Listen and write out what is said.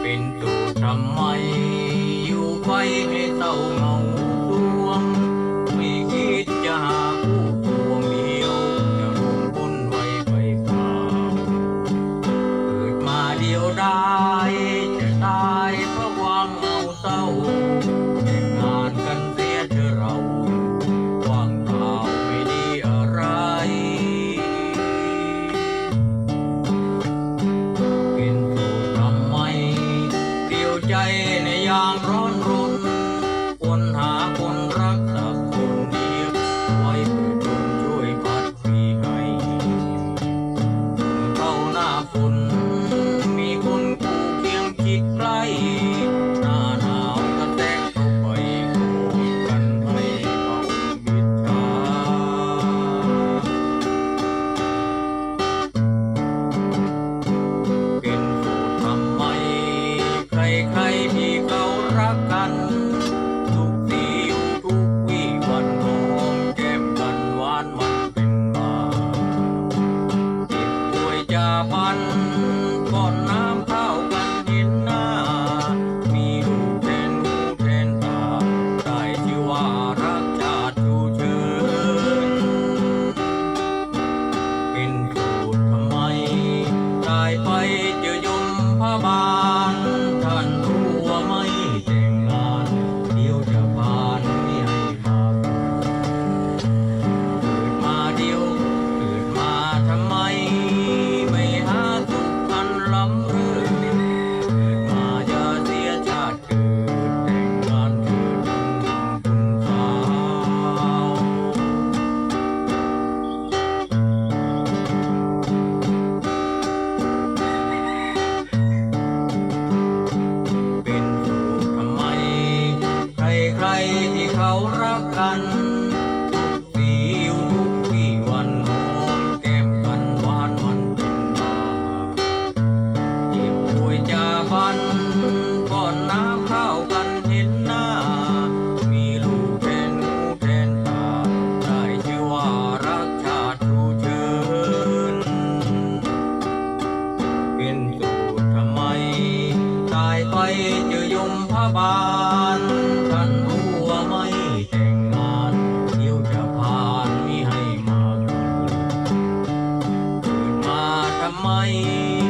เป็นตูทำไมอยู่ไปให้เศร้าเหงา เหงาเศร้า กันทุกทียู่ทุกวี่วันหอมแก้มกันหวานมันเป็นบาเจ็บป่วยจาพันก่อนน้ำข้าวกันเห็นหน้า มีลูกแทนหูแทนตาได้ชื่อว่ารักชาติชูเชิญเป็นสูตรทำไมตายไปเจอยมพะบา กันทุกที่ทุกวี่วันหอมแก้มกันหวานมันเป็นบาเจ็บป่วยจาบันก่อนน้ำข้าวกันเห็นหน้า มีลูกแทนหูแทนตาได้ชื่อว่ารักชาติชูเชิญเป็นสูตรทำไมตายไปเจอยมพบาลท่าน You.